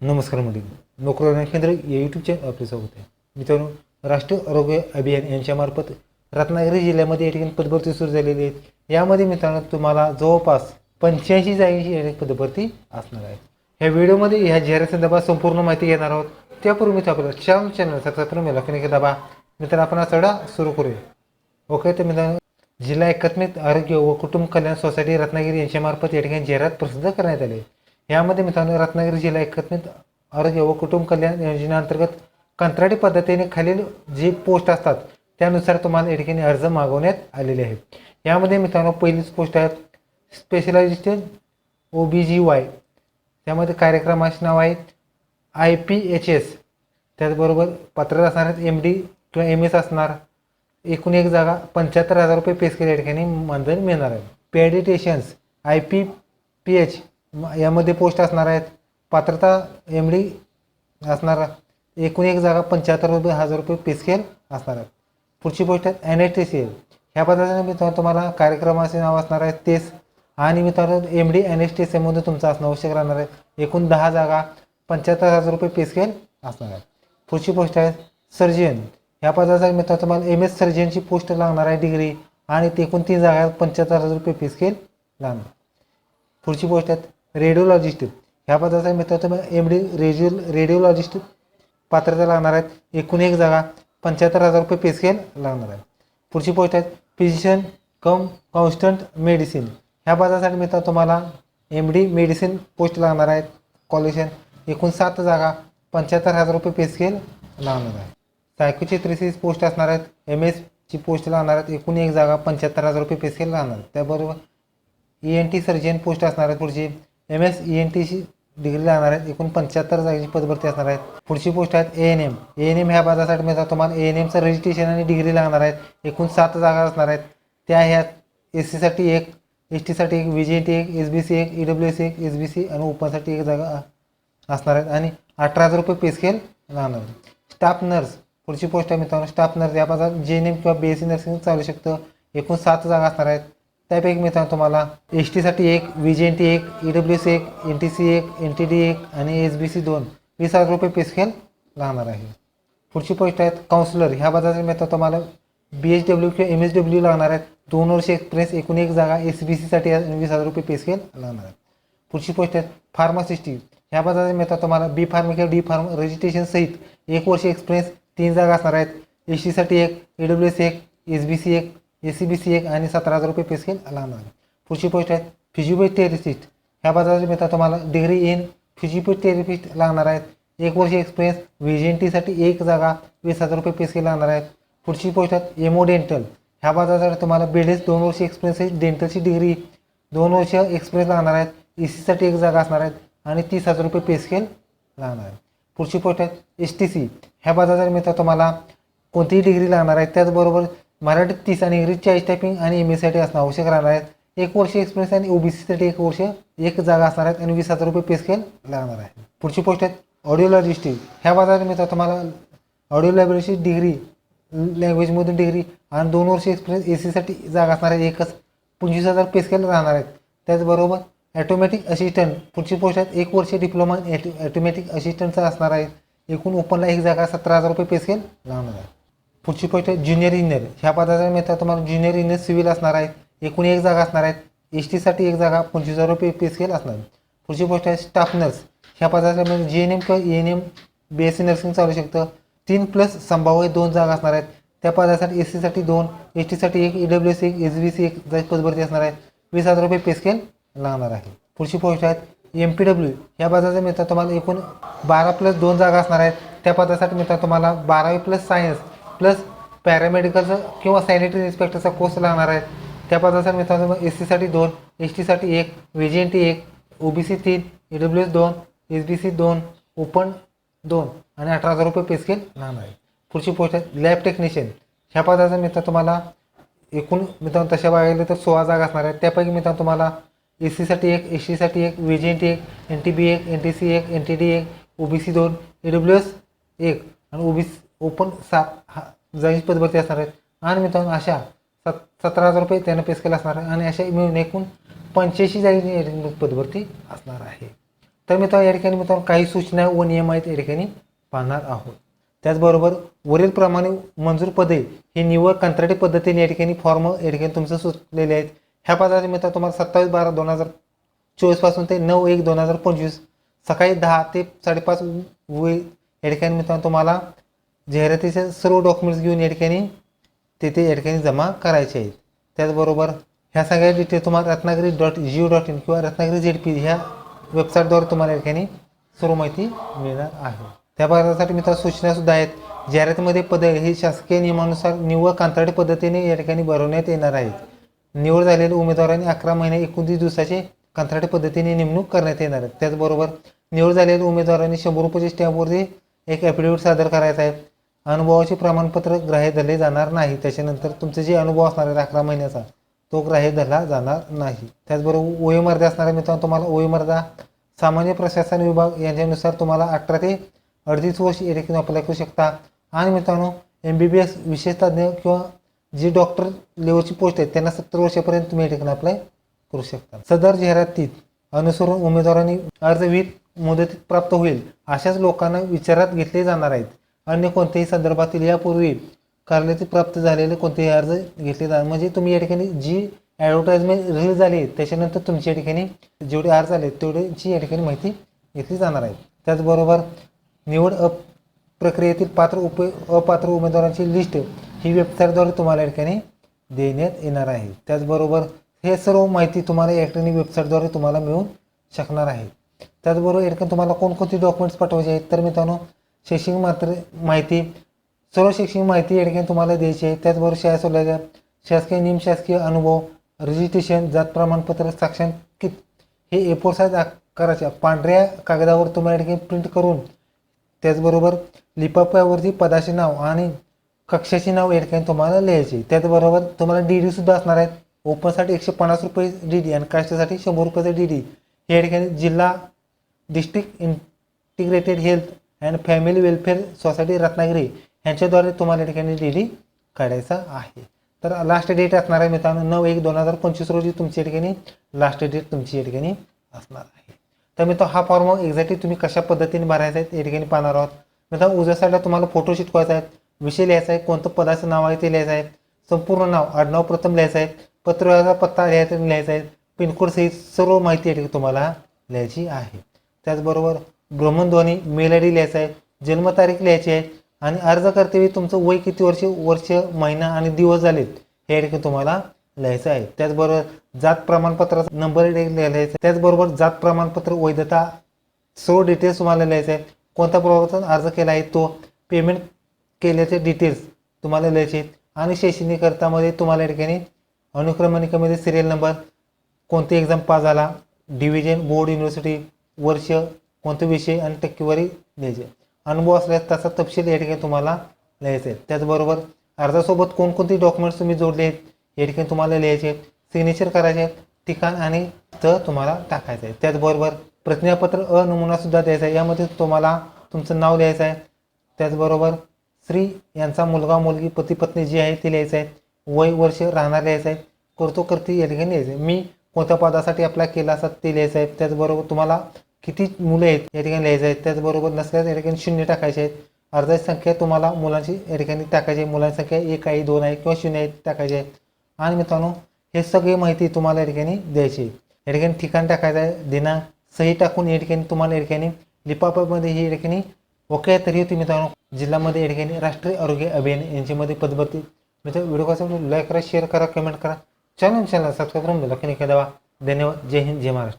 नमस्कार मंडळी. नोकरी केंद्र या यूट्यूब चॅनल आपले स्वागत आहे. मित्रांनो राष्ट्रीय आरोग्य अभियान यांच्यामार्फत रत्नागिरी जिल्ह्यामध्ये या ठिकाणी पदभरती सुरू झालेली आहेत. यामध्ये मित्रांनो तुम्हाला जवळपास पंच्याऐंशी जागेची या ठिकाणी पदभरती असणार आहे. ह्या व्हिडिओमध्ये ह्या जाहिरातीसंदर्भात संपूर्ण माहिती घेणार आहोत. त्यापूर्वी मित्र आपल्याला चॅनल चॅनल सबस्क्राईब मेला की दाबा. मित्रांनो आपण हा चढा सुरू करूया. ओके तर मित्रांनो जिल्हा एकात्मिक आरोग्य व कुटुंब कल्याण सोसायटी रत्नागिरी यांच्यामार्फत या ठिकाणी जाहिरात प्रसिद्ध करण्यात आली आहे. यामध्ये मित्रांनो रत्नागिरी जिल्हा एकत्रित आरोग्य व कुटुंब कल्याण योजनेअंतर्गत कंत्राटी पद्धतीने खालील जे पोस्ट असतात त्यानुसार तुम्हाला या ठिकाणी अर्ज मागवण्यात आलेले आहेत. यामध्ये मित्रांनो पहिलीच पोस्ट आहे स्पेशलायझेशन ओ बी जी वाय त्यामध्ये कार्यक्रमाचे नाव आहे आय पी एच एस त्याचबरोबर पात्र असणार आहेत एम डी किंवा एम एस असणार. एकूण एक जागा पंच्याहत्तर हजार रुपये पेस केल्या ठिकाणी मानधन मिळणार आहे. Pediatricians I P P H यामध्ये पोस्ट असणार आहेत. पात्रता एम डी असणार. एकूण एक जागा पंच्याहत्तर रुपये हजार रुपये पे स्केल असणार आहे पुढची पोस्ट आहे N H T C L ह्या पद्धतीने मित्रांनो तुम्हाला कार्यक्रमाचे नाव असणार आहे तेच. आणि मित्रांनो M D N S T C तुमचं असणं आवश्यक राहणार आहे. एकूण दहा जागा पंच्याहत्तर हजार रुपये पे स्केल असणार आहे पुढची पोस्ट आहे सर्जन ह्या पदाचा मित्रांनो तुम्हाला एम एस सर्जनची पोस्ट लागणार आहे डिग्री आणि ते एकूण तीन जागा पंच्याहत्तर हजार रुपये पे स्केल लागणार. पुढची पोस्ट आहेत रेडिओलॉजिस्ट ह्या पदाचा मित्रांनो तुम्हाला एम डी रेडिओ रेडिओलॉजिस्ट पात्रता लागणार आहेत. एकूण एक जागा पंच्याहत्तर हजार रुपये पे स्केल लागणार आहे. पुढची पोस्ट आहे फिजिशियन कम कॉन्स्टंट मेडिसिन ह्या पदासाठी मित्रांनो तुम्हाला एम डी मेडिसिन पोस्ट लागणार आहेत. कॉलेशन एकूण सात जागा पंच्याहत्तर हजार रुपये पे स्केल लागणार आहे. सायकोची त्रेसीस पोस्ट असणार आहेत. एम एसची पोस्ट लागणार आहेत. एकूण एक जागा पंच्याहत्तर हजार रुपये पे स्केल लागणार आहेत. त्याबरोबर E N T surgeon post असणार आहेत पुढची. एम एस ई एन टीची डिग्री लागणार आहेत. एकूण पंच्याहत्तर जागेची पदभरती असणार आहेत. पुढची पोस्ट आहेत A N M A N M ह्या पदासाठी मिळतात तुम्हाला ए एन एमचं रजिस्ट्रेशन आणि डिग्री लागणार आहेत. एकूण सात जागा असणार आहेत. त्या ह्या एस सीसाठी एक एस टीसाठी एक व्ही जी एन टी एक एस बी सी एक ई डब्ल्यू एस एक एस बी सी आणि ओपनसाठी एक जागा असणार आहेत. आणि अठरा हजार रुपये पे स्केल लागणार स्टाफ नर्स पुढची पोस्ट आहे मित्रांनो. स्टाफ नर्स या पदात जे एन एम किंवा बी एस सी नर्सिंग चालू शकतं. एकूण सात जागा असणार आहेत. त्यापैकी मित्रांनो तुम्हाला एस टीसाठी एक व्ही जी एन टी एक ई डब्ल्यू सी एक एन टी सी एक एन टी डी एक आणि एस बी सी दोन. वीस हजार रुपये पे स्केल लागणार आहे. पुढची पोस्ट आहेत काउन्सिलर ह्या पदासाठी मित्रांनो तुम्हाला बी एच डब्ल्यू किंवा एम एस डब्ल्यू लागणार आहेत. दोन वर्ष एक्सपिरियन्स एकूण एक जागा एस बी सीसाठी वीस हजार रुपये पे स्केल लागणार आहे पुढची पोस्ट आहे फार्मासिस्टी ह्या पदासाठी मिळतात तुम्हाला बी फार्म किंवा डी फार्म रजिस्ट्रेशन सहित एक वर्ष एक्सपिरियन्स तीन जागा असणार आहेत. एस टीसाठी एक ई डब्ल्यू एस एक एस बी सी एक ए सी बी सी एक आणि सतरा हजार रुपये पे स्केल लागणार आहे पुढची पोस्ट आहे फिजिओथेरपिस्ट ह्या पदासाठी मिळतात तुम्हाला डिग्री इन फिजिओथेरपिस्ट लागणार आहेत. एक वर्ष एक्सपिरियन्स व्ही एक जागा वीस हजार रुपये पे स्केल लागणार आहेत. पुढची पोस्ट आहे एमओ डेंटल ह्या पदासाठी तुम्हाला बेडेस दोन वर्ष एक्सपिरियन्स डेंटलची डिग्री दोन वर्ष एक्सपिरियन्स लागणार आहेत. ए सीसाठी एक जागा असणार आहेत आणि तीस हजार रुपये पे स्केल लागणार आहे पुढची पोस्ट आहे एस टी सी ह्या पदासाठी मिळतात तुम्हाला कोणतीही डिग्री लागणार आहे त्याचबरोबर मराठीत तीस आणि इंग्रजी चाळीस टायपिंग आणि एम एससाठी असणं आवश्यक राहणार आहेत एक वर्ष एक्सपिरियन्स आणि ओबीसीसाठी एक वर्ष एक जागा असणार आहेत आणि वीस हजार रुपये पे स्केल लागणार आहे. पुढची पोस्ट आहेत ऑडिओ लॉजिस्टिक ह्या बाजारात मिळतात तुम्हाला ऑडिओ लायब्ररीची डिग्री लँग्वेजमधून डिग्री आणि दोन वर्ष एक्सपिरियन्स ए सीसाठी जागा असणार आहे एकच पंचवीस हजार पे स्केल राहणार आहेत. त्याचबरोबर ॲटोमॅटिक असिस्टंट पुढची पोस्ट आहेत एक वर्ष डिप्लोमा ॲटो ॲटोमॅटिक असिस्टंटचा असणार आहे. एकूण ओपनला एक जागा सतरा हजार रुपये पे स्केल लागणार आहे. पुढची पोस्ट आहे ज्युनियर इंजिनियर ह्या पदाचा मिळतात तुम्हाला ज्युनियर इंजिनियर सिव्हिल असणार आहे. एकूण एक जागा असणार आहेत. एस टीसाठी एक जागा पंचवीस हजार रुपये पे स्केल असणार आहे पुढची पोस्ट आहे स्टाफ नर्स ह्या पदाच्या म्हणजे जी एन एम किंवा E N M B S C nursing चालू शकतं. तीन प्लस संभाव्य दोन जागा असणार आहेत. त्या पदासाठी एस सीसाठी दोन एस टीसाठी एक ई डब्ल्यू सी एक एस बी सी एक पदभरती असणार आहे वीस हजार रुपये पे स्केल लागणार आहे. पुढची पोस्ट आहेत एम पी डब्ल्यू ह्या पदाचा मिळतात तुम्हाला एकूण बारा प्लस दोन जागा असणार आहेत. त्या पदासाठी मिळतात तुम्हाला बारावी प्लस सायन्स प्लस पॅरामेडिकलचा किंवा सॅनिटरी इन्स्पेक्टरचा कोर्स लागणार आहे त्या पदासाठी मिळतात तुम्हाला एस सीसाठी दोन एस टीसाठी एक व्ही जी एन टी एक ओ बी सी तीन ई डब्ल्यू एस दोन एस बी सी दोन ओपन दोन आणि अठरा हजार रुपये पे स्केल लागणार आहे. पुढची पोस्ट आहे लॅब टेक्निशियन ह्या पदाचा मित्र तुम्हाला एकूण मित्रांनो तशा बघायला तर सोळा जागा असणार आहेत. त्यापैकी मित्रांनो तुम्हाला एस सीसाठी एक एस टीसाठी एक व्ही जी एन टी एक एन टी बी एक एन टी सी एक एन टी डी एक ओ बी सी दोन ई डब्ल्यू एस एक आणि ओ बी सी ओपन सात हा जाईची पदभरती असणार आहेत. आणि मित्रांनो अशा सत सतरा हजार रुपये त्यानं पेस केला असणार आहे. आणि अशा मिळून एकूण पंच्याऐंशी जागी पदभरती असणार आहे. तर मित्रांनो या ठिकाणी मित्रांनो काही सूचना व नियम आहेत या ठिकाणी पाहणार आहोत. त्याचबरोबर वरीलप्रमाणे मंजूर पदे ही निवड कंत्राटी पद्धतीने या ठिकाणी फॉर्म या ठिकाणी तुमचं सुचलेले आहेत. ह्या पदाचे मित्रांनो तुम्हाला सत्तावीस बारा दोन हजार चोवीसपासून ते नऊ एक दोन हजार पंचवीस सकाळी दहा ते साडेपाच वे या ठिकाणी मित्रांनो तुम्हाला जाहिरातीचे सर्व डॉक्युमेंट्स घेऊन या ठिकाणी तेथे या ठिकाणी जमा करायचे. आहेत त्याचबरोबर ह्या सगळ्या डिटेल तुम्हाला Ratnagiri dot gov dot in किंवा रत्नागिरी जेड पी ह्या वेबसाईटद्वारे तुम्हाला या ठिकाणी सर्व माहिती मिळणार आहे. त्या भागासाठी मित्र सूचनासुद्धा आहेत. जाहिरातीमध्ये पद हे शासकीय नियमानुसार निव्वळ कंत्राटी पद्धतीने या ठिकाणी भरवण्यात येणार आहेत. निवड झालेल्या उमेदवारांनी अकरा महिने एकोणतीस दिवसाचे कंत्राटी पद्धतीने नेमणूक करण्यात येणार आहे. त्याचबरोबर निवड झालेल्या उमेदवारांनी शंभर रुपयाच्या स्टॅम्पवरती एक ॲफिडेविट सादर करायचा आहे. अनुभवाचे प्रमाणपत्र ग्राह्य धरले जाणार नाही. त्याच्यानंतर तुमचे जे अनुभव असणार आहे अकरा महिन्याचा तो ग्राह्य धरला जाणार नाही. त्याचबरोबर वयोमर्यादा असणाऱ्या मित्रांनो तुम्हाला वयोमर्यादा सामान्य प्रशासन विभाग यांच्यानुसार तुम्हाला अठरा ते अडतीस वर्ष या ठिकाणी अप्लाय करू शकता. आणि मित्रांनो एम बी बी एस विशेषतज्ञ किंवा जी डॉक्टर लेवलची पोस्ट आहेत त्यांना सत्तर वर्षापर्यंत तुम्ही या ठिकाणी अप्लाय करू शकता. सदर जाहिरातीत अनुसरून उमेदवारांनी अर्ज विहित मुदतीत प्राप्त होईल अशाच लोकांना विचारात घेतले जाणार आहेत. अन्य कोणत्याही संदर्भातील यापूर्वी कार्यालयात प्राप्त झालेले कोणतेही अर्ज घेतले जाणार म्हणजे तुम्ही या ठिकाणी जी ॲडव्हर्टाईजमेंट रिलीज झाली आहे त्याच्यानंतर तुमच्या ठिकाणी जेवढे अर्ज आले तेवढ्याची या ठिकाणी माहिती घेतली जाणार आहे. त्याचबरोबर निवड अप प्रक्रियेतील पात्र उप अपात्र उमेदवारांची लिस्ट ही वेबसाईटद्वारे तुम्हाला या ठिकाणी देण्यात येणार आहे. त्याचबरोबर हे सर्व माहिती तुम्हाला या ठिकाणी वेबसाईटद्वारे तुम्हाला मिळून शकणार आहे. त्याचबरोबर या तुम्हाला कोणकोणती डॉक्युमेंट्स पाठवायचे आहेत? तर मित्रांनो शैक्षणिक मात्र माहिती सर्व शैक्षणिक माहिती या ठिकाणी तुम्हाला द्यायची आहे. त्याचबरोबर शाळा सोडल्याच्या शासकीय निमशासकीय अनुभव रजिस्ट्रेशन जात प्रमाणपत्र साक्षांकित हे ए फोर साईज आकाराच्या पांढऱ्या कागदावर तुम्हाला या ठिकाणी प्रिंट करून त्याचबरोबर लिपापावरती पदाचे नाव आणि कक्षाचे नाव या ठिकाणी तुम्हाला लिहायचे त्याचबरोबर तुम्हाला डी डीसुद्धा असणार आहेत. ओपनसाठी एकशे पन्नास रुपये डी डी आणि कास्टसाठी शंभर रुपयाचा डी डी हे या ठिकाणी जिल्हा district integrated health and family welfare society Ratnagiri यांच्याद्वारे तुम्हाला या ठिकाणी डी डी काढायचा आहे. तर लास्ट डेट असणार आहे मित्रांनो नऊ एक दोन हजार पंचवीस रोजी तुमच्या ठिकाणी लास्ट डेट तुमची या ठिकाणी असणार आहे. तर मित्रांनो हा फॉर्म एक्झॅक्टली तुम्ही कशा पद्धतीने भरायचा आहे या ठिकाणी पाहणार आहोत. मित्रांनो उजव्या साईडला तुम्हाला फोटो शिटवायचा आहे. विषय लिहायचा आहे कोणतं पदाचं नाव आहे ते लिहायचं आहे. संपूर्ण नाव आडनाव प्रथम लिहायचं आहे. पत्रव्यवहाराचा पत्ता लिहायचा लिहायचा आहे. पिनकोड सहित सर्व माहिती या ठिकाणी तुम्हाला लिहायची आहे. त्याचबरोबर भ्रमणध्वनी मेल आय डी लिहायचा आहे जन्मतारीख लिहायची आहे आणि अर्ज करतेवेळी तुमचं वय किती वर्ष वर्ष महिना आणि दिवस झालेत हे देखील ठिकाणी तुम्हाला लिहायचं आहे. त्याचबरोबर जात प्रमाणपत्राचा नंबर लिहायचा आहे. त्याचबरोबर जात प्रमाणपत्र वैधता सर्व डिटेल्स तुम्हाला लिहायचं आहे. कोणत्या प्रकारचा अर्ज केला आहे तो पेमेंट केल्याचे डिटेल्स तुम्हाला लिहायचे आहेत. आणि शैक्षणिककरतामध्ये तुम्हाला या ठिकाणी अनुक्रमणिकेमध्ये सिरियल नंबर कोणती एक्झाम पास झाला डिव्हिजन बोर्ड युनिव्हर्सिटी वर्ष कोणते विषय आणि टक्केवारी लिहायचे अनुभव असल्यास त्याचा तपशील या ठिकाणी तुम्हाला लिहायचा आहे. त्याचबरोबर अर्जासोबत कोणकोणते डॉक्युमेंट्स तुम्ही जोडले आहेत या ठिकाणी तुम्हाला लिहायचे आहेत. सिग्नेचर करायचे आहेत ठिकाण आणि तर तुम्हाला टाकायचं आहे. त्याचबरोबर प्रतिज्ञापत्र अ नमुनासुद्धा द्यायचा आहे. यामध्ये तुम्हाला तुमचं नाव लिहायचं आहे. त्याचबरोबर स्त्री यांचा मुलगा मुलगी पती पत्नी जी आहे ती लिहायचं आहे. वय वर्ष राहणार लिहायचं आहे. करतो करती या ठिकाणी लिहायचं आहे. मी कोणत्या पदासाठी अप्लाय केला असतात ते लिहायचं आहे. त्याचबरोबर तुम्हाला किती मुलं आहेत या ठिकाणी लिहायचं आहेत त्याचबरोबर नसल्यास या ठिकाणी शून्य टाकायचे आहेत. अर्धाची संख्या तुम्हाला मुलांची या ठिकाणी टाकायची आहे. मुलांची संख्या एक आहे दोन आहे किंवा शून्य आहे टाकायची आहे. आणि मित्रांनो हे सगळी माहिती तुम्हाला या ठिकाणी द्यायची या ठिकाणी ठिकाण टाकायचं आहे दिनांक सही टाकून या ठिकाणी तुम्हाला या ठिकाणी लिपापामध्ये ही या ठिकाणी ओके तरी होती मित्रांनो. जिल्ह्यामध्ये या ठिकाणी राष्ट्रीय आरोग्य अभियान यांच्यामध्ये पदभरती. मित्र व्हिडिओ कसा लाईक करा शेअर करा कमेंट करा. चॅनल चॅनल सबस्क्राईब करून बेल दाबा. धन्यवाद. जय हिंद जय महाराष्ट्र.